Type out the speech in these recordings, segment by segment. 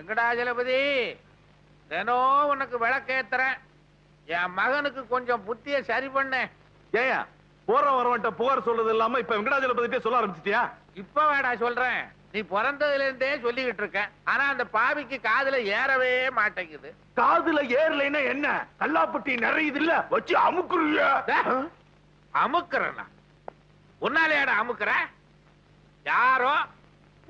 வெங்கடாஜலபதி தினம் உனக்கு விளக்கேத்துறேன். என் மகனுக்கு கொஞ்சம் புத்திய சரி பண்ணு. ஏயா போற வரவன்ட்ட புகார் சொல்றது இல்லாம இப்ப வெங்கடாஜலபதிட்டே சொல்ல ஆரம்பிச்சிட்டியா? இப்ப வேடா சொல்றேன். நீ பிறந்ததுல இருந்தே சொல்லிக்கிட்டு இருக்க. ஆனா அந்த பாவிக்கு காதுல ஏறவே மாட்டேங்குது. காதுல ஏறலைன்னா என்ன? கல்லாப்பட்டி நிறையுது இல்ல வச்சு அமுக்குறியா? அமுக்குறனா? உன்னாலேடா அமுக்குற? யாரோ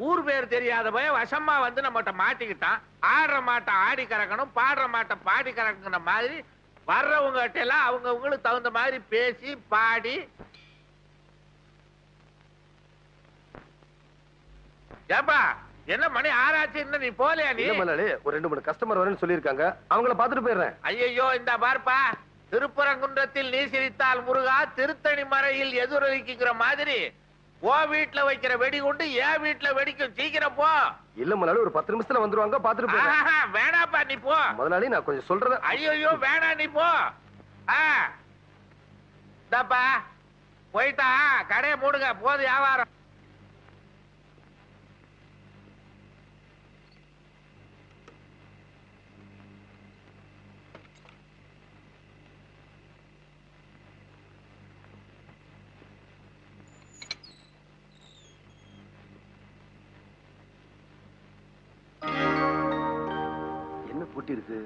ஊர் பேர் தெரியாத போய் வசமா வந்து நம்மகிட்ட மாட்டிக்கிட்டான். ஆடுற மாட்டை ஆடி கறக்கணும் பாடுற மாட்டை பாடி கறக்குற மாதிரி வர்றவங்க கிட்ட எல்லாம் அவங்க அவங்களுக்கு தகுந்த மாதிரி பேசி பாடி. ஏப்பா என்ன மணி ஆராய்ச்சி இன்னும் நீ போலையா நீ? முதலாளி ஒரு ரெண்டு மூணு கஸ்டமர் வரேன்னு சொல்லியிருக்காங்க. அவங்கள பாத்துட்டு போயிடுறேன். ஐயையோ இந்த பார்ப்பா. திருப்பரங்குன்றத்தில் நீ சிரித்தால் முருகா திருத்தணி மறையில் எதிரொலிக்குங்கிற மாதிரி ஓ வீட்டுல வைக்கிற வெடிகுண்டு என் வீட்டுல வெடிக்கும். சீக்கிரம் போ. இல்ல முதலாளி ஒரு பத்து நிமிஷத்துல வந்துருவாங்க பாத்துட்டு ஆஹா, வேணாப்பா நீ போ. முதலாளி நான் கொஞ்சம் சொல்றத ஐயோ வேணாம் நீ போ. ஆ. போயிட்டா கடையை மூடுங்க போது வியாபாரம். பூட்டி இருக்கு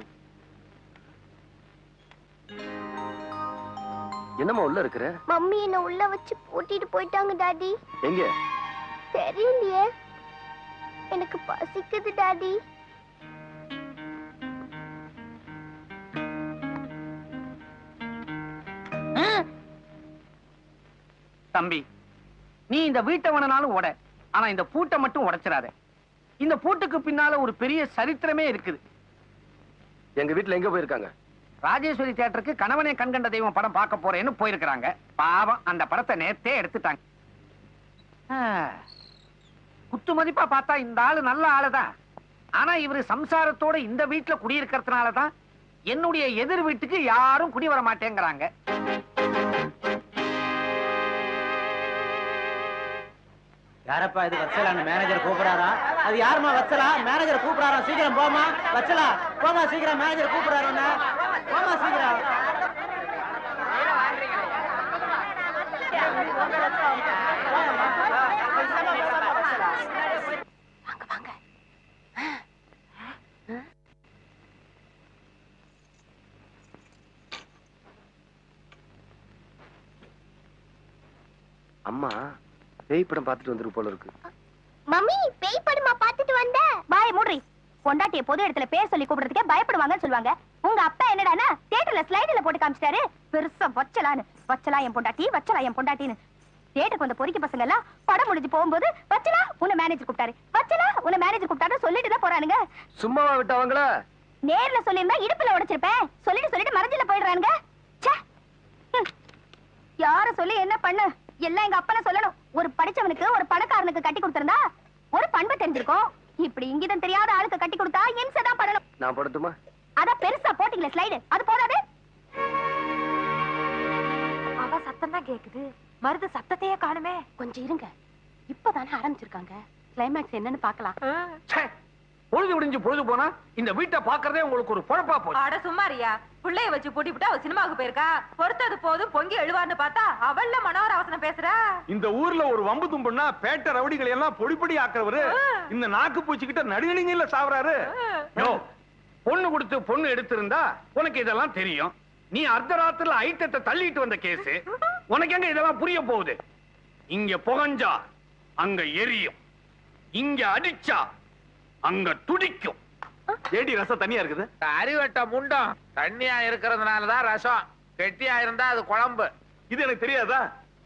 என்னம்மா உள்ள இருக்கிற? மம்மி என்ன உள்ள வச்சு பூட்டிட்டு போயிட்டாங்க டாடி. எங்க? தெரியலையே. எனக்கு பசிக்குது டாடி. தம்பி நீ இந்த வீட்டை வேணுனாலும் உட. ஆனா இந்த பூட்டை மட்டும் உடைச்சிடாத. இந்த பூட்டுக்கு பின்னால ஒரு பெரிய சரித்திரமே இருக்குது. எங்க வீட்டுல எங்க போயிருக்காங்க? ராஜேஸ்வரி தியேட்டருக்கு கணவனே கண்கண்ட தெய்வம் படம் பார்க்க போறேன்னு போயிருக்கிறாங்க. பாவம் அந்த படத்தை நேத்தே எடுத்துட்டாங்க. குத்து மதிப்பா பார்த்தா இந்த ஆளு நல்ல ஆளுதான். ஆனா இவரு சம்சாரத்தோட இந்த வீட்டுல குடியிருக்கிறதுனால தான் என்னுடைய எதிர் வீட்டுக்கு யாரும் குடி வர மாட்டேங்கிறாங்க. யாரப்பா இது வச்சலான்னு மேனேஜர் கூப்பிடாரா? அது யாரும்மா வச்சலா? மேனேஜர் கூப்பிடாரா? சீக்கிரம் போமா வச்சலா போமா சீக்கிரம் மேனேஜர் கூப்பிடாரு உன்னை. போமா சீக்கிரம். வாங்க வாங்க. அம்மா பேய் படம் பார்த்துட்டு வந்துருக்கு போல இருக்கு. மம்மி பேய் படமா பார்த்துட்டு வந்த? பாய் மூடுறி. பொண்டாட்டிய பொது இடத்துல பேர் சொல்லி கூப்பிடுறதுக்கே பயப்படுவாங்கன்னு சொல்லுவாங்க. உங்க அப்பா என்னடானா தியேட்டர்ல ஸ்லைடுல போட்டு காமிச்சிட்டாரு. பெருசா வச்சலான்னு. வச்சலா என் பொண்டாட்டி வச்சலா என் பொண்டாட்டின்னு. தியேட்டருக்கு வந்த பொறிக்க பசங்க எல்லாம் படம் முடிஞ்சு போகும்போது வச்சலா உன்னை மேனேஜர் கூப்பிட்டாரு. வச்சலா உன்னை மேனேஜர் கூப்பிட்டாரு சொல்லிட்டு தான் போறானுங்க. சும்மாவா விட்டவங்கள? நேர்ல சொல்லியிருந்தா இடுப்புல உடைச்சிருப்பேன். சொல்லிட்டு சொல்லிட்டு மறைஞ்சில போயிடுறானுங்க. யார சொல்லி என்ன பண்ணு? எல்லாம் எங்க அப்பன சொல்லணும். ஒரு படிச்சவனுக்கு ஒரு பணக்காரனுக்கு கட்டி கொடுத்திருந்தா ஒரு பண்பு தெரிஞ்சிருக்கும். இப்படி இங்கிதம் தெரியாத ஆளுக்கு கட்டி கொடுத்தா இம்சை தான் பண்ணணும் நான் படட்டுமா? அதான் பெருசா போட்டீங்களே ஸ்லைடு அது போதாது? அவ சத்தம் தான் கேக்குது. மருது சத்தத்தையே காணுமே. கொஞ்சம் இருங்க. இப்பதானே ஆரம்பிச்சிருக்காங்க. கிளைமேக்ஸ் என்னன்னு பார்க்கலாம். ச்சே, பொழுது விடிஞ்சு பொழுது போனா இந்த வீட்டை பாக்குறதே உங்களுக்கு ஒரு பொழப்பா போச்சு. அட சும்மாரியா புள்ளைய வச்சு பூட்டி விட்டு அவ சினிமாவுக்கு போயிருக்கா? பொறுத்தது போதும் பொங்கி எழுவான்னு பார்த்தா அவள்ல மனோகர அவசரம் பேசுறா. இந்த ஊர்ல ஒரு வம்பு தும்புன்னா பேட்ட ரவுடிகளை எல்லாம் பொடி பொடி ஆக்குறவரு இந்த நாக்கு பூச்சிக்கிட்ட நடுநடுங்கில சாவறாரு பொண்ணு கொடுத்து பொண்ணு எடுத்திருந்தா உனக்கு இதெல்லாம் தெரியும். நீ அர்த்தராத்திரில ஐட்டத்தை தள்ளிட்டு வந்த கேஸ். உனக்கு எங்க இதெல்லாம் புரிய போகுது? இங்க புகஞ்சா அங்க எரியும். இங்க அடிச்சா அங்க துடிக்கும். ஏடி ரசம் தனியா இருக்குது? அறிவட்ட முண்டம். தண்ணியா இருக்கிறதுனாலதான் ரசம். கெட்டியா இருந்தா அது குழம்பு. இது எனக்கு தெரியாதா?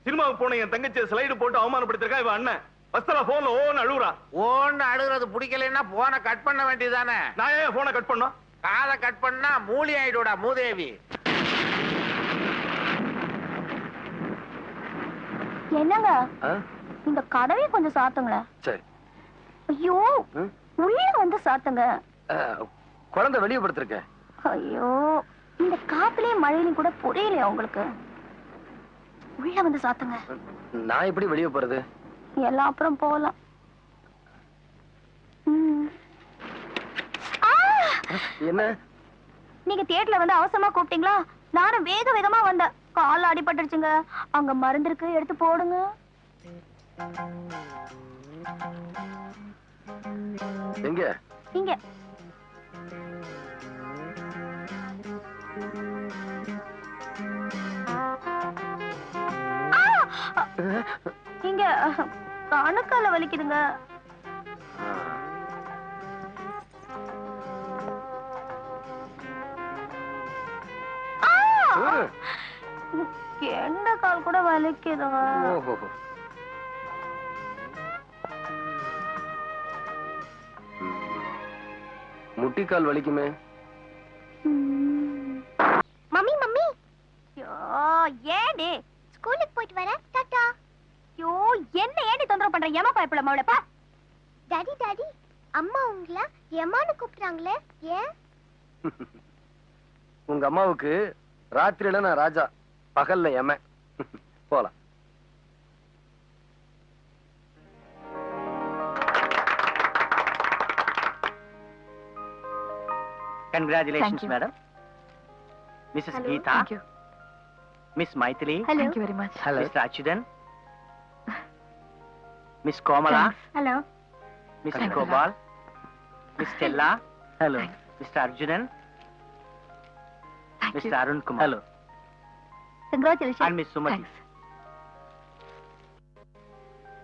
சினிமாவுக்கு போன என் தங்கச்சி ஸ்லைடு போட்டு அவமானப்படுத்திருக்கா இவன் அண்ணன். வஸ்தரா போன்ல ஓன்னு அழுகுறா ஓன்னு அழுகிறது பிடிக்கலைன்னா போனை கட் பண்ண வேண்டியதானே நான் ஏன் போனை கட் பண்ணோம் காதை கட் பண்ணா மூலி ஆயிடுடா மூதேவி. என்னங்க? இந்த கதவையும் கொஞ்சம் சாத்துங்களேன். சரி. ஐயோ? உள்ள வந்து சாத்துங்க. குழந்தை வெளியே படுத்திருக்கேன் ஐயோ இந்த காத்துலயும் மழையிலும் கூட புரியலையா உங்களுக்கு? உள்ள வந்து சாத்துங்க. நான் எப்படி வெளியே போறது? எல்லாம் அப்புறம் போகலாம். என்ன? நீங்க தியேட்டர்ல வந்து அவசரமா கூப்பிட்டீங்களா? நானும் வேக வேகமா வந்தேன். கால் அடிபட்டுருச்சுங்க. அங்க மருந்து இருக்கு எடுத்து போடுங்க. எங்க இங்க! இங்க கணுக்கால வலிக்குதுங்க. எந்த கால் கூட வலிக்குதுங்க. ஓஹோ முட்டிக்கால் வலிக்குமே. Mummy mummy. ஐயோ ஏண்டி ஸ்கூலுக்கு போயிட்டு வர? டாடா ஐயோ என்ன ஏண்டி தொந்தரவு பண்ற? ஏமா பயப்பட மாவளப்பா டாடி டாடி அம்மா உங்கள எமான்னு கூப்பிடுறாங்களே ஏன்? உங்க அம்மாவுக்கு ராத்திரியில நான் ராஜா பகல்ல எம. போலாம். Congratulations, madam. Mrs. Geeta. Thank you. Miss Maithili. Hello. Thank you very much. Hello. Mr. Achudan. Miss Komala. Hello Mr. Thank you. Gopal. Miss Stella. Hello. Mr. Arjunan. Thank Mr. you. Arun Kumar. Hello. And congratulation Miss Sumati. Thanks.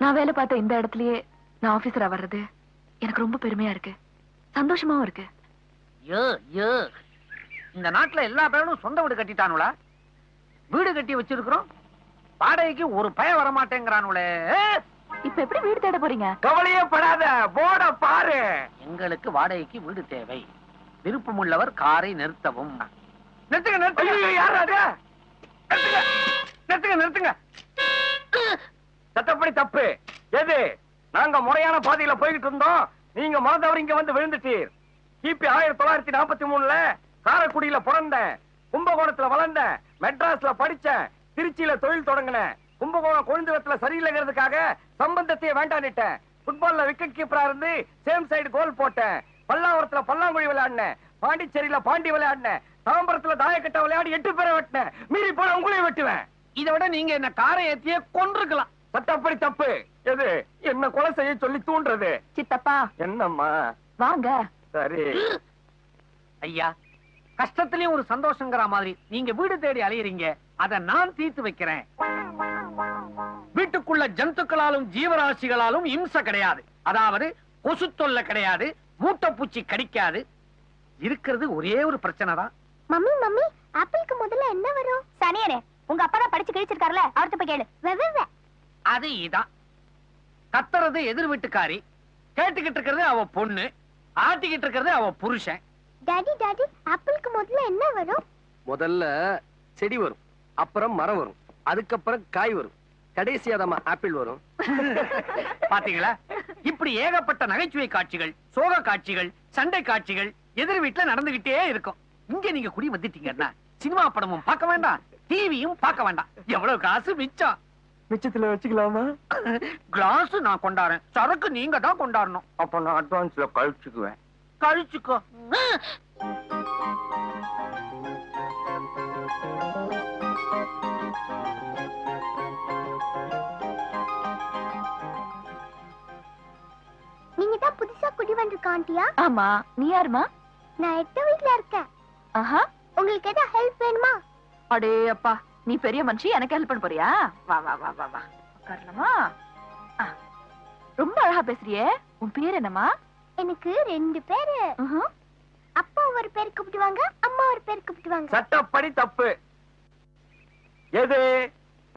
நான் வேலை பார்த்த இந்த இடத்துலயே நான் ஆபீசரா வர்றது எனக்கு ரொம்ப பெருமையா இருக்கு சந்தோஷமாவும் இருக்கு யோ யோ இந்த நாட்டுல எல்லா பேரும் சொந்த வீடு கட்டிட்டானுல வீடு கட்டி வச்சிருக்கிறோம். வாடகைக்கு ஒரு பய வர மாட்டேங்கிறானுங்களே இப்ப எப்படி வீடு தேட போறீங்க? கவலையே படாத போட பாரு. எங்களுக்கு வாடகைக்கு வீடு தேவை. விருப்பமுள்ளவர் காரை நிறுத்தவும். நிறுத்துங்க நிறுத்துங்க. யார் அது? நிறுத்துங்க நிறுத்துங்க சட்டப்படி தப்பு. எது? நாங்க முறையான பாதையில போய்கிட்டு இருந்தோம். நீங்க மறந்தவர் இங்க வந்து விழுந்துட்டீர். கிபி ஆயிரத்தி தொள்ளாயிரத்தி நாற்பத்தி மூணுல காரைக்குடியில பிறந்தேன். கும்பகோணத்துல வளர்ந்தேன். மெட்ராஸ்ல படிச்சேன். திருச்சியில தொழில் தொடங்கினேன். கும்பகோணம் கொழுந்துவத்துல சரியில்லைங்கிறதுக்காக சம்பந்தத்தையே வேண்டான்னுட்டேன். ஃபுட்பால்ல விக்கெட் கீப்பரா இருந்து சேம் சைடு கோல் போட்டேன். பல்லாவரத்துல பல்லாங்குழி விளையாடினேன். பாண்டிச்சேரியில பாண்டி விளையாடினேன். தாம்பரத்துல தாயக்கட்டை விளையாடி எட்டு பேரை வெட்டினேன். மீறி போன உங்களையும் வெட்டுவேன். இதை விட நீங்க என்ன காரை ஏத்தியே கொண்டிருக்கலாம் சட்டப்படி தப்பு. எது? என்ன கொலை செய்ய சொல்லி தூண்டுறது? சித்தப்பா. என்னம்மா? வாங்க. சரி. ஐயா கஷ்டத்திலயும் ஒரு சந்தோஷங்கிற மாதிரி நீங்க வீடு தேடி அலையறீங்க அத நான் தீர்த்து வைக்கிறேன். வீட்டுக்குள்ள ஜந்துக்களாலும் ஜீவராசிகளாலும் இம்சை கிடையாது. அதாவது கொசு தொல்லை கிடையாது மூட்டைப்பூச்சி கடிக்காது. இருக்கிறது ஒரே ஒரு பிரச்சனை தான் மம்மி மம்மி ஆப்பிளுக்கு முதல்ல என்ன வரும்? சனியனே உங்க அப்பா தான் படிச்சு கிழிச்சிருக்காருல அவர்கிட்ட போய் கேளு. அது இதான். கத்துறது எதிர் வீட்டுக்காரி கேட்டுக்கிட்டு இருக்கிறது அவ பொண்ணு. ஆட்டிக்கிட்டு இருக்கிறது அவ புருஷன். டாடி டாடி ஆப்பிளுக்கு முதல்ல என்ன வரும்? முதல்ல செடி வரும் அப்புறம் மரம் வரும் அதுக்கப்புறம் காய் வரும். கடைசியாதமா ஆப்பிள் வரும். பாத்தீங்களா? இப்படி ஏகப்பட்ட நகைச்சுவை காட்சிகள் சோக காட்சிகள் சண்டை காட்சிகள் எதிர் வீட்டுல நடந்துகிட்டே இருக்கும். இங்க நீங்க குடி வந்துட்டீங்கன்னா சினிமா படமும் பார்க்க வேண்டாம் டிவியும் பார்க்க வேண்டாம். எவ்வளவு காசு மிச்சம். மிச்சத்துல வச்சுக்கலாமா? கிளாஸ் நான் கொண்டாடுறேன் சரக்கு நீங்க தான் கொண்டாடணும் அப்ப நான் அட்வான்ஸ்ல கழிச்சுக்குவேன். கழிச்சுக்கோ. நீங்க தான் புதுசா குடி வந்திருக்க ஆண்டியா? ஆமா. நீ யாருமா நான் எட்ட வீட்ல இருக்கேன். ஆஹா. உங்களுக்கு ஏதாவது ஹெல்ப் வேணுமா? அடே அப்பா நீ பெரிய மனுஷி எனக்கு ஹெல்ப் பண்ண போறியா? வா வா வா வா வா. உட்காரலாமா? ஆ. ரொம்ப அழகா பேசுறியே. உன் பேர் என்னம்மா? எனக்கு ரெண்டு பேரு. அப்பா ஒரு பேர் கூப்பிடுவாங்க அம்மா ஒரு பேர் கூப்பிடுவாங்க. சட்டப்படி தப்பு. எது?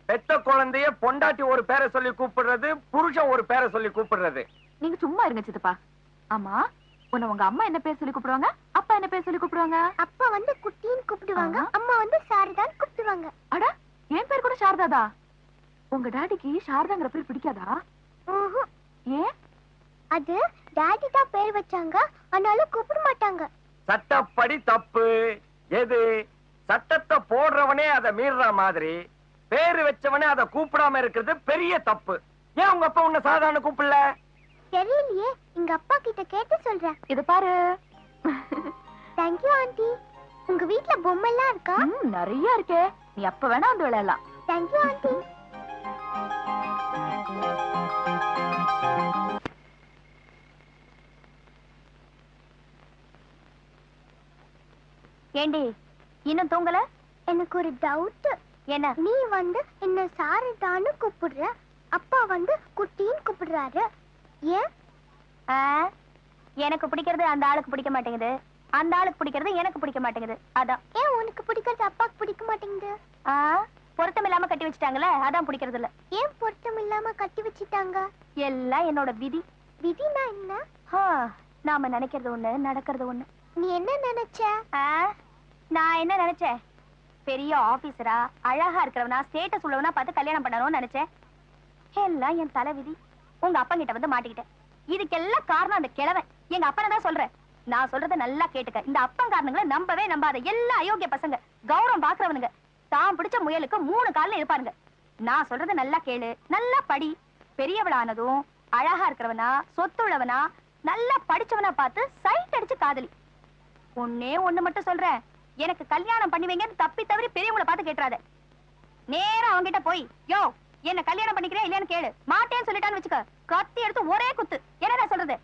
பெத்த குழந்தைய பொண்டாட்டி ஒரு பேரை சொல்லி கூப்பிடுறது புருஷன் ஒரு பேரை சொல்லி கூப்பிடுறது. நீங்க சும்மா இருங்க சித்தப்பா. ஆமா உன்னை உங்க அம்மா என்ன பேர் சொல்லி கூப்பிடுவாங்க? அப்பா என்ன பேர் சொல்லி கூப்பிடுவாங்க? அப்பா வந்து குட்டின்னு கூப்பிடுவாங்க. அம்மா வந்து சாரதான்னு கூப்பிடுவாங்க. அட என் பேர் கூட சாரதாதா? உங்க டாடிக்கு சாரதாங்கிற பேர் பிடிக்காதா. ஏன்? அது டாடி தான் பேர் வச்சாங்க. ஆனாலும் கூப்பிட மாட்டாங்க. சட்டப்படி தப்பு. எது? சட்டத்தை போடுறவனே அதை மீறுற மாதிரி. பேரு வச்சவனே அதை கூப்பிடாம இருக்கிறது பெரிய தப்பு. ஏன் உங்க அப்பா உன்னை சாதாரண கூப்பிடல? தெரியலையே எங்க அப்பா கிட்ட கேட்டு சொல்றேன். இத பாரு. தேங்க்யூ ஆண்டி உங்க வீட்ல பொம்மை எல்லாம் இருக்கா? ம், நிறைய இருக்கே. நீ அப்ப வேணா வந்து விளையாடலாம். தேங்க்யூ ஆண்டி ஏண்டி இன்னும் தூங்கல? எனக்கு ஒரு டவுட் என்ன? நீ வந்து என்ன சாரதான்னு கூப்பிடுற. அப்பா வந்து குட்டின்னு கூப்பிடுறாரு. ஏன் எனக்கு பிடிக்கிறது அந்த ஆளுக்கு பிடிக்க மாட்டேங்குது. அந்த ஆளுக்கு பிடிக்கிறது எனக்கு பிடிக்க மாட்டேங்குது. அதான். ஏன் உனக்கு பிடிக்கிறது அப்பாக்கு பிடிக்க மாட்டேங்குது? பொருத்தம் இல்லாம கட்டி வச்சிட்டாங்களே அதான் பிடிக்கிறது இல்ல. ஏன் பொருத்தம் இல்லாம கட்டி வச்சிட்டாங்க? எல்லாம் என்னோட விதி. விதினா என்ன? நாம நினைக்கிறது ஒண்ணு நடக்கிறது ஒண்ணு. நீ என்ன நினைச்ச? நான் என்ன நினைச்சேன் பெரிய ஆபீசரா? அழகா இருக்கிறவனா? ஸ்டேட்டஸ் உள்ளவனா பார்த்து கல்யாணம் பண்ணணும்னு நினைச்சேன் எல்லாம் என் தலை விதி. உங்க அப்பா கிட்ட வந்து மாட்டிக்கிட்டேன். இதுக்கெல்லாம் காரணம் அந்த கிழவன். எங்க அப்பனை தான் சொல்றேன். நான் சொல்றத நல்லா கேட்டுக்க. இந்த அப்பன் காரணங்களை நம்பவே நம்பாத எல்லா அயோக்கிய பசங்க கௌரவம் பாக்குறவனுங்க தான் பிடிச்ச முயலுக்கு மூணு கால்ல இருப்பாருங்க நான் சொல்றத நல்லா கேளு நல்லா படி. பெரியவளானதும் அழகா இருக்கிறவனா சொத்துள்ளவனா நல்லா படிச்சவனா பார்த்து சைட் அடிச்சு காதலி. ஒன்னே ஒண்ணு மட்டும் சொல்றேன். எனக்கு கல்யாணம் பண்ணி வைங்கன்னு தப்பி தவறி பெரியவங்கள பார்த்து கேட்டுறாத. நேரா அவங்கிட்ட போய் யோ என்ன கல்யாணம் பண்ணிக்கிறேன் இல்லையான்னு கேளு. மாட்டேன்னு சொல்லிட்டான்னு வச்சுக்க. கத்தி எடுத்து ஒரே குத்து. என்னடா சொல்றது?